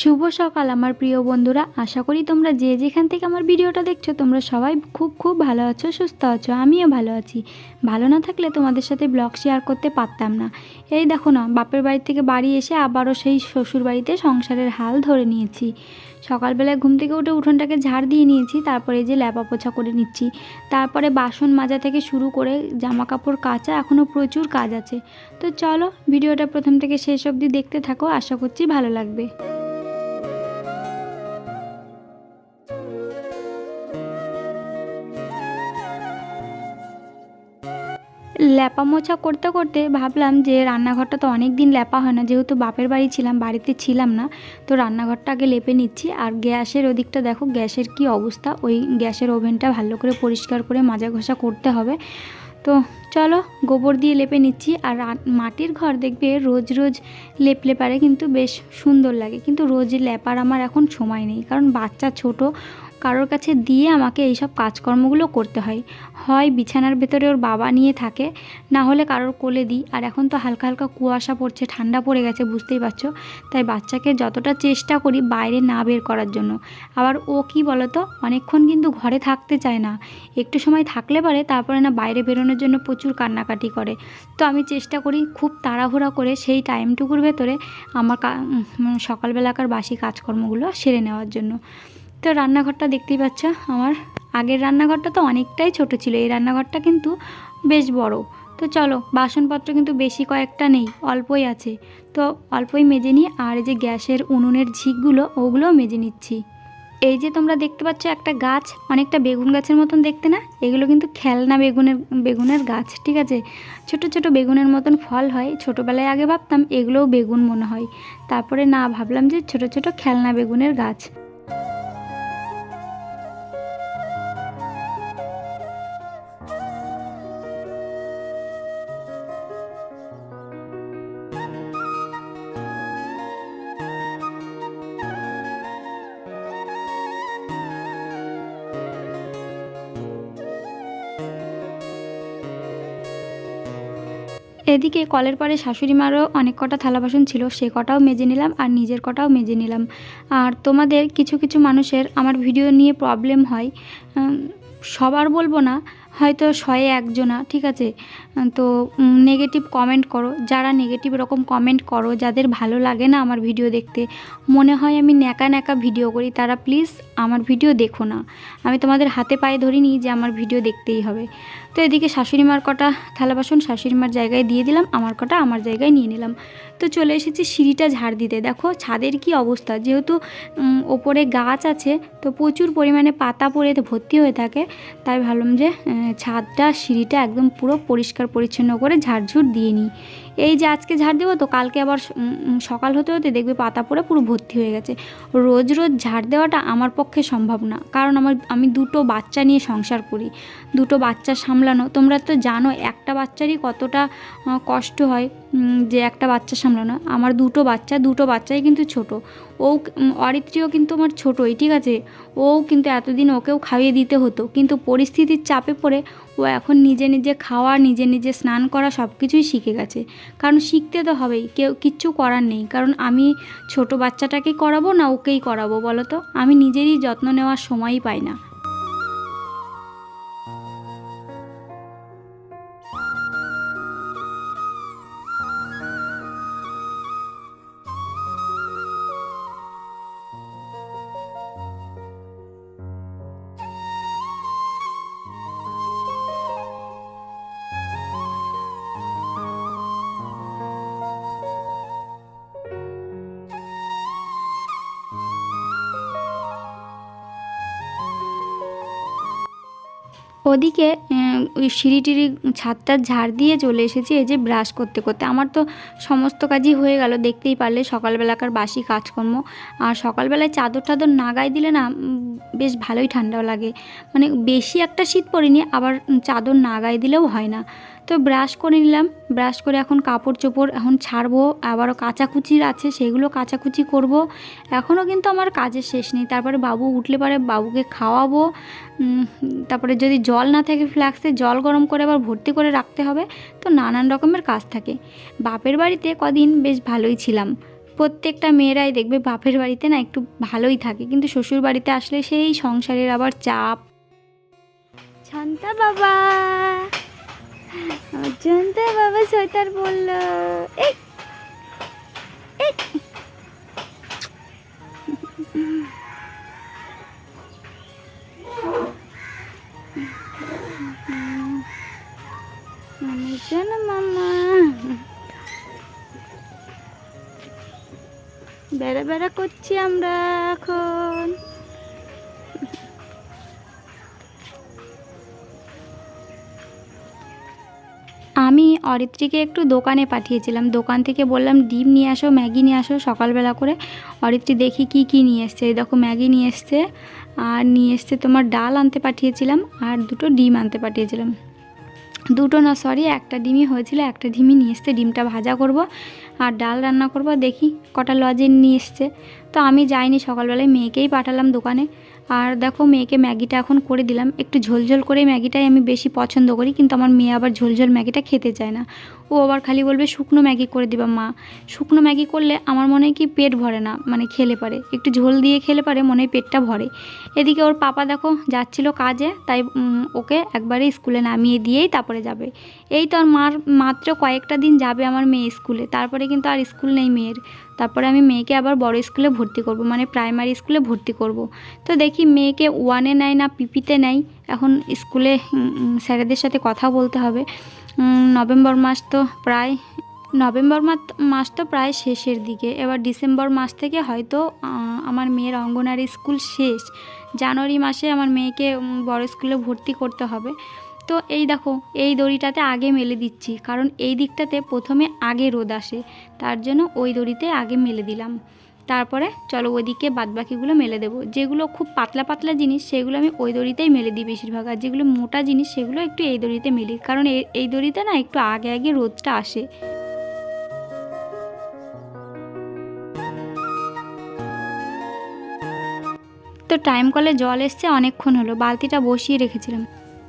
শুভ সকাল, আমার প্রিয় বন্ধুরা। আশা করি তোমরা যে যেখান থেকে আমার ভিডিওটা দেখছ, তোমরা সবাই খুব খুব ভালো আছো, সুস্থ আছো, আমিও ভালো আছি। ভালো না থাকলে তোমাদের সাথে ব্লগ শেয়ার করতে পারতাম না। এই দেখো না, বাপের বাড়ি থেকে বাড়ি এসে আবারও সেই শ্বশুর বাড়িতে সংসারের হাল ধরে নিয়েছি। সকালবেলায় ঘুম থেকে উঠে উঠোনটাকে ঝাড় দিয়ে নিয়েছি, তারপরে যে ল্যাপা পোছা করে নিচ্ছি। তারপরে বাসন মাজা থেকে শুরু করে জামা কাপড় কাচা এখনও প্রচুর কাজ আছে। তো চলো, ভিডিওটা প্রথম থেকে শেষ অবধি দেখতে থাকো, আশা করছি ভালো লাগবে। ল্যাপা মোছা করতে করতে ভাবলাম যে রান্নাঘরটা তো অনেক দিন ল্যাপা হয় না, যেহেতু বাপের বাড়ি ছিলাম, বাড়িতে ছিলাম না, তো রান্নাঘরটা আগে লেপে নিচ্ছি। আর গ্যাসের ওদিকটা দেখো, গ্যাসের কি অবস্থা, ওই গ্যাসের ওভেনটা ভালো করে পরিষ্কার করে মাজা ঘষা করতে হবে। তো চলো, গোবর দিয়ে লেপে নিচ্ছি, আর মাটির ঘর দেখবে রোজ রোজ লেপলে পারে, কিন্তু বেশ সুন্দর লাগে। কিন্তু রোজ লেপার আমার এখন সময় নেই, কারণ বাচ্চা ছোট কারোর কাছে দিয়ে আমাকে এইসব কাজকর্মগুলো করতে হয়। হয় বিছানার ভেতরে ওর বাবা নিয়ে থাকে, না হলে কারোর কোলে দিই। আর এখন তো হালকা হালকা কুয়াশা পড়ছে, ঠান্ডা পড়ে গেছে, বুঝতেই পারছ? তাই বাচ্চাকে যতটা চেষ্টা করি বাইরে না বের করার জন্য। আবার ও কি বলতো, অনেকক্ষণ কিন্তু ঘরে থাকতে চায় না। একটু সময় থাকলে পারে, তারপরে না বাইরে বেরোনোর জন্য প্রচুর কান্নাকাটি করে। তো আমি চেষ্টা করি খুব তাড়াহুড়া করে সেই টাইমটুকুর ভেতরে আমার সকালবেলাকার বাসি কাজকর্মগুলো সেরে নেওয়ার জন্য। তো রান্নাঘরটা দেখতেই পাচ্ছ আমার। আগের রান্নাঘরটা তো অনেকটাই ছোট ছিল, এই রান্নাঘরটা কিন্তু বেশ বড়। তো চলো, বাসনপত্র কিন্তু বেশি কয়েকটা নেই, অল্পই আছে। তো অল্পই মেজে নিই আর যে গ্যাসের উনুনের ঝিকগুলো, ওগুলোও মেজে নিচ্ছি। এই যে তোমরা দেখতে পাচ্ছ একটা গাছ, অনেকটা বেগুন গাছের মতন দেখতে না? এগুলো কিন্তু খেলনা বেগুনের বেগুনের গাছ, ঠিক আছে? ছোট ছোট বেগুনের মতন ফল হয়, ছোটোবেলায় আগে ভাবতাম এগুলোও বেগুন মনে হয়। তারপরে না ভাবলাম যে ছোট ছোট খেলনা বেগুনের গাছ। এদিকে কলের পরে শাশুড়ি মারও অনেক কটা থালা বাসন ছিল, সে কটাও মেজে নিলাম আর নিজের কটাও মেজে নিলাম। আর তোমাদের কিছু কিছু মানুষের আমার ভিডিও নিয়ে প্রবলেম হয়। সবার বলব না, হয়তো শয়ে একজনা, ঠিক আছে? তো নেগেটিভ কমেন্ট করো, যারা নেগেটিভ এরকম কমেন্ট করো, যাদের ভালো লাগে না আমার ভিডিও দেখতে, মনে হয় আমি ন্যাকা ন্যাকা ভিডিও করি, তারা প্লিজ আমার ভিডিও দেখো না। আমি তোমাদের হাতে পায়ে ধরিনি যে আমার ভিডিও দেখতেই হবে। তো এদিকে শাশুড়ি মার কটা থালা বাসন শাশুড়ি মার জায়গায় দিয়ে দিলাম, আমার কটা আমার জায়গায় নিয়ে নিলাম। তো চলে এসেছি সিঁড়িটা ঝাড় দিতে। দেখো ছাদের কি অবস্থা, যেহেতু ওপরে গাছ আছে, তো প্রচুর পরিমাণে পাতা পড়ে ভর্তি হয়ে থাকে। তাই ভাবলাম যে ছাদটা, সিঁড়িটা একদম পুরো পরিষ্কার পরিচ্ছন্ন করে ঝাড়ঝুড় দিয়ে নিই। এই যে আজকে ঝাড় দেবো তো, কালকে আবার সকাল হতে হতে দেখবে পাতা পড়ে পুরো ভর্তি হয়ে গেছে। রোজ রোজ ঝাড় দেওয়াটা আমার পক্ষে সম্ভব না, কারণ আমার, আমি দুটো বাচ্চা নিয়ে সংসার করি। দুটো বাচ্চা সামলানো, তোমরা তো জানো একটা বাচ্চারই কতটা কষ্ট হয় যে একটা বাচ্চা সামলানো। আমার দুটো বাচ্চা, দুটো বাচ্চাই কিন্তু ছোট। ও অরিত্রীও কিন্তু আমার ছোটোই, ঠিক আছে? ও কিন্তু এতদিন ওকেও খাইয়ে দিতে হতো, কিন্তু পরিস্থিতির চাপে পড়ে ও এখন নিজে নিজে খাওয়া, নিজে নিজে স্নান করা সব কিছুই শিখে গেছে। কারণ শিখতে তো হবেই, কেউ কিচ্ছু করার নেই। কারণ আমি ছোট বাচ্চাটাকেই করাবো না ওকেই করাবো বলো তো? আমি নিজেরই যত্ন নেওয়ার সময়ই পাই না। ওদিকে ওই সিঁড়ি টিড়ি ছাদটা ঝাড় দিয়ে চলে এসেছি, এই যে ব্রাশ করতে করতে। আমার তো সমস্ত কাজই হয়ে গেল, দেখতেই পারলে সকালবেলাকার বাসি কাজকর্ম। আর সকালবেলায় চাদর টাদর না গায়ে দিলে না বেশ ভালোই ঠান্ডাও লাগে। মানে বেশি একটা শীত পড়েনি, আবার চাদর না গায়ে দিলেও হয় না। তো ব্রাশ করে নিলাম। ব্রাশ করে এখন কাপড় চোপড় এখন ছাড়বো। আবারও কাচাকুচির আছে, সেগুলো কাচাকুচি করব। এখনও কিন্তু আমার কাজের শেষ নেই। তারপরে বাবু উঠলে পরে বাবুকে খাওয়াবো। তারপরে যদি জল না থাকে ফ্ল্যাক্সে জল গরম করে আবার ভর্তি করে রাখতে হবে। তো নানান রকমের কাজ থাকে। বাপের বাড়িতে কদিন বেশ ভালোই ছিলাম। প্রত্যেকটা মেয়েরাই দেখবে বাপের বাড়িতে না একটু ভালোই থাকে। কিন্তু শ্বশুর বাড়িতে আসলে সেই সংসারের আবার চাপ। শান্তা বাবা! অজন্তা বাবা সোয়েটার বলল মামা। বেড়া বেড়া করছি আমরা এখন। আমি অরিত্রীকে একটু দোকানে পাঠিয়েছিলাম। দোকান থেকে বললাম, ডিম নিয়ে আসো, ম্যাগি নিয়ে আসো সকালবেলা করে। অরিত্রী দেখি কি কি নিয়ে এসছে। দেখো, ম্যাগি নিয়ে এসছে। আর নিয়ে এসছে তোমার ডাল আনতে পাঠিয়েছিলাম আর দুটো ডিম আনতে পাঠিয়েছিলাম। দুটো না সরি একটা ডিমই হয়েছিল, একটা ডিমই নিয়ে এসছে। ডিমটা ভাজা করব আর ডাল রান্না করব। দেখি কটা লজেন নিয়ে এসছে। তো আমি যাইনি, সকালবেলায় মেয়েকেই পাঠালাম দোকানে। আর দেখো মেয়েকে ম্যাগিটা এখন করে দিলাম। একটু ঝোলঝোল করে ম্যাগিটাই আমি বেশি পছন্দ করি, কিন্তু আমার মেয়ে আবার ঝোলঝোল ম্যাগিটা খেতে চায় না। ও আবার খালি বলবে, শুকনো ম্যাগি করে দিবা মা। শুকনো ম্যাগি করলে আমার মনে হয় কি পেট ভরে না মানে খেলে পারে। একটু ঝোল দিয়ে খেলে পারে, মনে হয় পেটটা ভরে। এদিকে ওর পাপা দেখো যাচ্ছিল কাজে, তাই ওকে একবারে স্কুলে নামিয়ে দিয়েই তারপরে যাবে। এই তো আর মার, মাত্র কয়েকটা দিন যাবে আমার মেয়ে স্কুলে, তারপরে কিন্তু আর স্কুল নেই মেয়ের। তারপরে আমি মেয়েকে আবার বড় স্কুলে ভর্তি করব মানে প্রাইমারি স্কুলে ভর্তি করব। তো দেখি মেয়েকে ওয়ানে নেয় না পিপিতে নেয়। এখন স্কুলে স্যারেদের সাথে কথা বলতে হবে। নভেম্বর মাস তো প্রায়, নভেম্বর মাস মাস তো প্রায় শেষের দিকে। এবার ডিসেম্বর মাস থেকে হয়তো আমার মেয়ের অঙ্গনারী স্কুল শেষ। জানুয়ারি মাসে আমার মেয়েকে বড় স্কুলে ভর্তি করতে হবে। তো এই দেখো, এই দড়িটাতে আগে মেলে দিচ্ছি, কারণ এই দিকটাতে প্রথমে আগে রোদ আসে, তার জন্য ওই দড়িতে আগে মেলে দিলাম। তারপরে চলো ওইদিকে বাদবাকিগুলো মেলে দেবো। যেগুলো খুব পাতলা পাতলা জিনিস, সেগুলো আমি ওই দড়িতেই মেলে দিই বেশিরভাগ। আর যেগুলো মোটা জিনিস, সেগুলো একটু এই দড়িতে মেলি, কারণ এই দড়িতে না একটু আগে আগে রোদটা আসে। তো টাইম কলে জল এসছে, অনেকক্ষণ হলো, বালতিটা বসিয়ে রেখেছিলাম।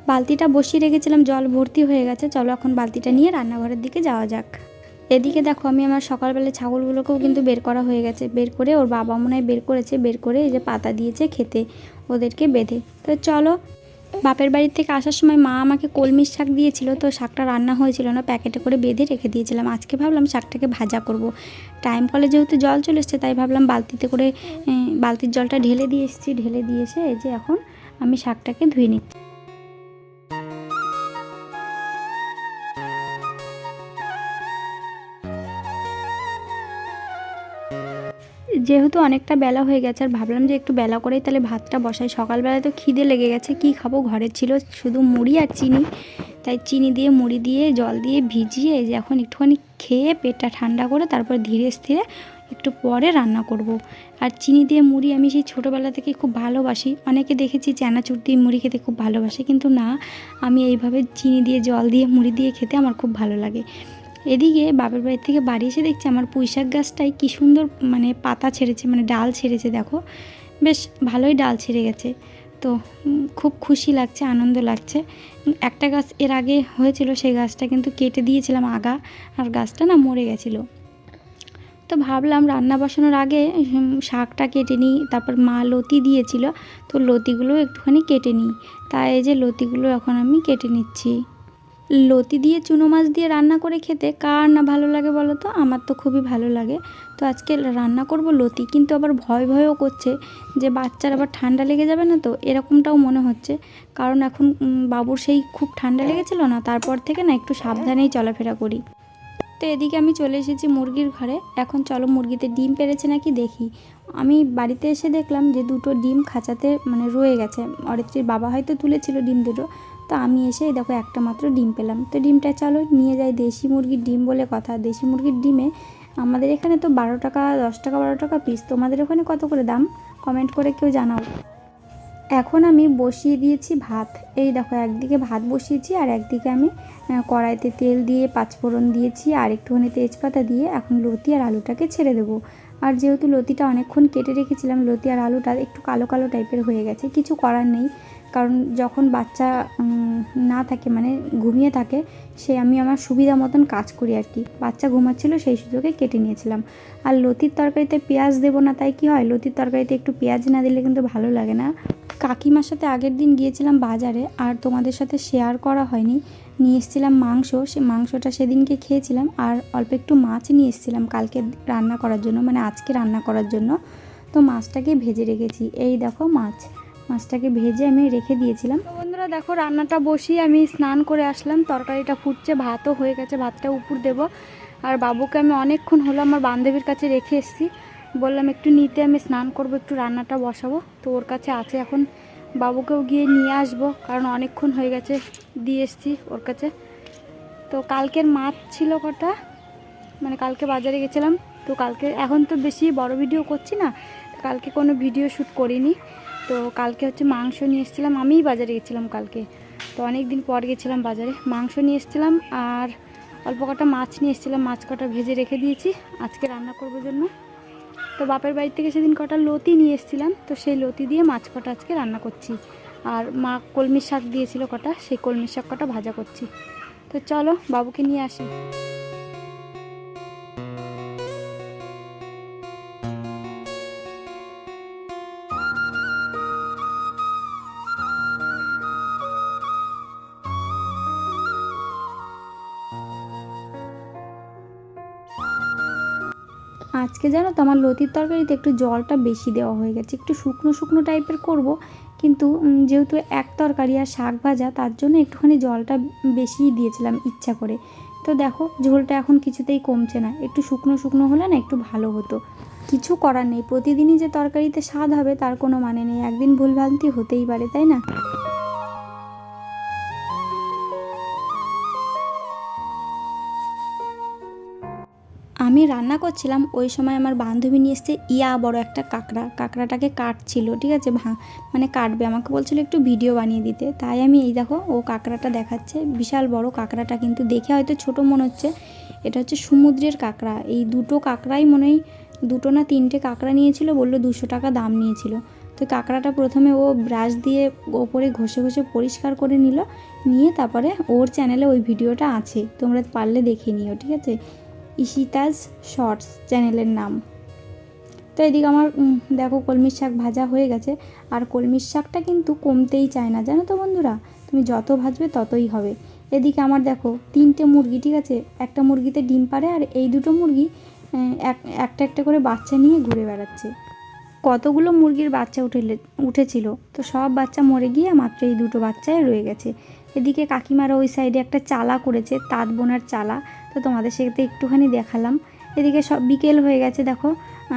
বালতিটা বসিয়ে রেখেছিলাম, জল ভর্তি হয়ে গেছে। চলো এখন বালতিটা নিয়ে রান্নাঘরের দিকে যাওয়া যাক। এদিকে দেখো, আমি আমার সকালবেলা ছাগলগুলোকেও কিন্তু বের করা হয়ে গেছে। বের করে ওর বাবা মনে বের করেছে, বের করে এই যে পাতা দিয়েছে খেতে, ওদেরকে বেঁধে। তো চলো, বাপের বাড়ির থেকে আসার সময় মা আমাকে কলমির শাক দিয়েছিল, তো শাকটা রান্না হয়েছিল না, প্যাকেটে করে বেঁধে রেখে দিয়েছিলাম। আজকে ভাবলাম শাকটাকে ভাজা করব। টাইম কলে যেহেতু জল চলে এসছে, তাই ভাবলাম বালতিতে করে বালতির জলটা ঢেলে দিয়ে এসেছি। ঢেলে দিয়েছে এই যে এখন আমি শাকটাকে ধুয়ে নিচ্ছি। যেহেতু অনেকটা বেলা হয়ে গেছে, আর ভাবলাম যে একটু বেলা করেই তাহলে ভাতটা বসাই। সকালবেলায় তো খিদে লেগে গেছে, কি খাব? ঘরে ছিল শুধু মুড়ি আর চিনি। তাই চিনি দিয়ে, মুড়ি দিয়ে, জল দিয়ে ভিজিয়ে যে এখন একটুখানি খেয়ে পেটটা ঠান্ডা করে তারপর ধীরে স্থিরে একটু পরে রান্না করব। আর চিনি দিয়ে মুড়ি আমি সেই ছোটোবেলা থেকে খুব ভালোবাসি। অনেকে দেখেছি চানাচুর দিয়ে মুড়ি খেতে খুব ভালোবাসে, কিন্তু না, আমি এইভাবে চিনি দিয়ে, জল দিয়ে, মুড়ি দিয়ে খেতে আমার খুব ভালো লাগে। এদিকে বাপের বাড়ি থেকে বাড়ি এসে দেখছি আমার পুঁইশাক গাছটায় কী সুন্দর মানে পাতা ছেড়েছে মানে ডাল ছেড়েছে দেখো। বেশ ভালোই ডাল ছেড়ে গেছে। তো খুব খুশি লাগছে, আনন্দ লাগছে। একটা গাছ এর আগে হয়েছিল, সেই গাছটা কিন্তু কেটে দিয়েছিলাম আগা, আর গাছটা না মরে গেছিল। তো ভাবলাম রান্না বসানোর আগে শাকটা কেটে নিই, তারপর মা লতি দিয়েছিল, তো লতিগুলো একটুখানি কেটে নিই। তাই এই যে লতিগুলো এখন আমি কেটে নিচ্ছি। লতি দিয়ে চুনো মাছ দিয়ে রান্না করে খেতে কার না ভালো লাগে বলো তো? আমার তো খুবই ভালো লাগে। তো আজকে রান্না করব লতি, কিন্তু আবার ভয় ভয়ও করছে যে বাচ্চার আবার ঠান্ডা লেগে যাবে না তো? এরকমটাও মনে হচ্ছে। কারণ এখন বাবুর সেই খুব ঠান্ডা লেগেছিল না, তারপর থেকে না একটু সাবধানেই চলাফেরা করি। তো এদিকে আমি চলে এসেছি মুরগির ঘরে। এখন চলো মুরগিতে ডিম পেরেছে নাকি দেখি। আমি বাড়িতে এসে দেখলাম যে দুটো ডিম খাঁচাতে মানে রয়ে গেছে। অরিত্রীর বাবা হয়তো তুলেছিল ডিম দুটো। তো আমি এসে দেখো একটা মাত্র ডিম পেলাম। তো ডিমটা চলো নিয়ে যাই দেশি মুরগির ডিম বলে কথা। দেশি মুরগির ডিমে আমাদের এখানে তো বারো টাকা, দশ টাকা, বারো টাকা পিস তোমাদের ওখানে কত করে দাম? কমেন্ট করে কেউ জানাও। এখন আমি বসিয়ে দিয়েছি ভাত। এই দেখো একদিকে ভাত বসিয়েছি আর একদিকে আমি কড়াইতে তেল দিয়ে পাঁচফোড়ন দিয়েছি আর একটুখানি তেজপাতা দিয়ে এখন লতি আর আলুটাকে ছেড়ে দেবো। আর যেহেতু লতিটা অনেকক্ষণ কেটে রেখেছিলাম, লতি আর আলুটা একটু কালো কালো টাইপের হয়ে গেছে। কিছু করার নেই, কারণ যখন বাচ্চা না থাকে মানে ঘুমিয়ে থাকে, সে আমি আমার সুবিধা মতন কাজ করি আর কি। বাচ্চা ঘুমাচ্ছিল, সেই সুযোগে কেটে নিয়েছিলাম। আর লতির তরকারিতে পেঁয়াজ দেবো না, তাই কি হয়? লতির তরকারিতে একটু পেঁয়াজ না দিলে কিন্তু ভালো লাগে না। কাকিমার সাথে আগের দিন গিয়েছিলাম বাজারে আর তোমাদের সাথে শেয়ার করা হয়নি। নিয়ে এসেছিলাম মাংস, সে মাংসটা সেদিনকে খেয়েছিলাম আর অল্প একটু মাছ নিয়ে এসেছিলাম কালকে রান্না করার জন্য মানে আজকে রান্না করার জন্য। তো মাছটাকে ভেজে রেখেছি। এই দেখো মাছ, মাছটাকে ভেজে আমি রেখে দিয়েছিলাম। বন্ধুরা দেখো রান্নাটা বসিয়ে আমি স্নান করে আসলাম। তরকারিটা ফুটছে, ভাতও হয়ে গেছে, ভাতটা উপর দেব। আর বাবুকে আমি অনেকক্ষণ হলো আমার বান্ধবীর কাছে রেখে এসেছি। বললাম, একটু নিতে, আমি স্নান করব, একটু রান্নাটা বসাবো। তো ওর কাছে আছে এখন। বাবুকেও গিয়ে নিয়ে আসব, কারণ অনেকক্ষণ হয়ে গেছে, দিয়ে এসেছি ওর কাছে। তো কালকের মাছ ছিল কটা? মানে কালকে বাজারে গেছিলাম, তো কালকে, এখন তো বেশি বড় ভিডিও করছি না, কালকে কোনো ভিডিও শ্যুট করিনি। তো কালকে হচ্ছে মাংস নিয়ে এসেছিলাম, আমিই বাজারে গেছিলাম কালকে। তো অনেক দিন পর গেছিলাম বাজারে, মাংস নিয়ে এসেছিলাম আর অল্প কটা মাছ নিয়ে এসেছিলাম, মাছ কটা ভেজে রেখে দিয়েছি। আজকে রান্না করব জন্য। তো বাপের বাড়ি থেকে সেদিন কটা লতি নিয়ে এসেছিলাম, তো সেই লতি দিয়ে মাছ কটা আজকে রান্না করছি। আর মা কলমির শাক দিয়েছিল কটা, সেই কলমির শাক কটা ভাজা করছি। তো চলো বাবুকে নিয়ে আসি। আজকে জানো তো আমার লতির তরকারিতে একটু জলটা বেশি দেওয়া হয়ে গেছে। একটু শুকনো শুকনো টাইপের করব, কিন্তু যেহেতু এক তরকারি আর শাক ভাজা, তার জন্য একটুখানি জলটা বেশিই দিয়েছিলাম ইচ্ছা করে। তো দেখো, ঝোলটা এখন কিছুতেই কমছে না। একটু শুকনো শুকনো হলে না একটু ভালো হতো। কিছু করার নেই। প্রতিদিনই যে তরকারিতে স্বাদ হবে, তার কোনো মানে নেই। একদিন ভুলভ্রান্তি হতেই পারে, তাই না? আমি রান্না করছিলাম, ওই সময় আমার বান্ধবী নিয়ে এসছে, ইয়া বড় একটা কাঁকড়া। কাঁকড়াটাকে কাটছিল, ঠিক আছে ভা মানে কাটবে। আমাকে বলছিল একটু ভিডিও বানিয়ে দিতে। তাই আমি এই দেখো, ও কাঁকড়াটা দেখাচ্ছে। বিশাল বড় কাঁকড়াটা কিন্তু দেখে হয়তো ছোট মনে হচ্ছে। এটা হচ্ছে সমুদ্রের কাঁকড়া। এই দুটো কাঁকড়াই মনে হয়, দুটো না তিনটে কাঁকড়া নিয়েছিল, বলল দুশো টাকা দাম নিয়েছিল। তো কাঁকড়াটা প্রথমে ও ব্রাশ দিয়ে ওপরে ঘষে ঘষে পরিষ্কার করে নিল। নিয়ে তারপরে ওর চ্যানেলে ওই ভিডিওটা আছে। তোমরা পারলে দেখে নিও, ঠিক আছে? ইশিতাজ শর্টস চ্যানেলের নাম। তো এদিকে আমার দেখো কলমির শাক ভাজা হয়ে গেছে। আর কলমির শাকটা কিন্তু কমতেই চায় না, জানো তো বন্ধুরা? তুমি যত ভাজবে ততই হবে। এদিকে আমার দেখো তিনটে মুরগি, ঠিক আছে? একটা মুরগিতে ডিম পারে আর এই দুটো মুরগি এক, একটা একটা করে বাচ্চা নিয়ে ঘুরে বেড়াচ্ছে। কতগুলো মুরগির বাচ্চা উঠে উঠেছিল? তো সব বাচ্চা মরে গিয়ে মাত্র এই দুটো বাচ্চায় রয়ে গেছে। এদিকে কাকিমারা ওই সাইডে একটা চালা করেছে, তাঁত বোনার চালা। তো তোমাদের সাথে একটুখানি দেখালাম। এদিকে সব বিকেল হয়ে গেছে, দেখো।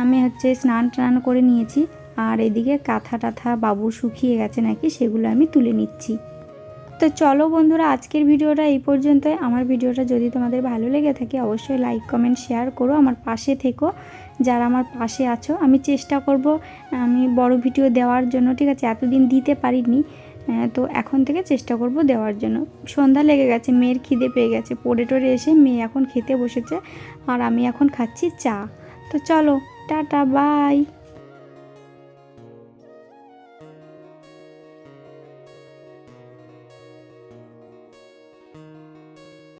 আমি হচ্ছে স্নান টান করে নিয়েছি, আর এদিকে কাঁথা টাথা বাবু শুকিয়ে গেছে নাকি, সেগুলো আমি তুলে নিচ্ছি। তো চলো বন্ধুরা, আজকের ভিডিওটা এই পর্যন্তই। আমার ভিডিওটা যদি তোমাদের ভালো লেগে থাকে, অবশ্যই লাইক কমেন্ট শেয়ার করো আমার পাশে থেকো। যারা আমার পাশে আছো, আমি চেষ্টা করব, আমি বড় ভিডিও দেওয়ার জন্য, ঠিক আছে? এতদিন দিতে পারিনি। তো এখন থেকে চেষ্টা করব দেওয়ার জন্য। সন্ধ্যা লেগে গেছে, মেয়ের খিদে পেয়ে গেছে। পড়ে টরে এসে মেয়ে এখন খেতে বসেছে, আর আমি এখন খাচ্ছি চা। তো চলো, টাটা, বাই।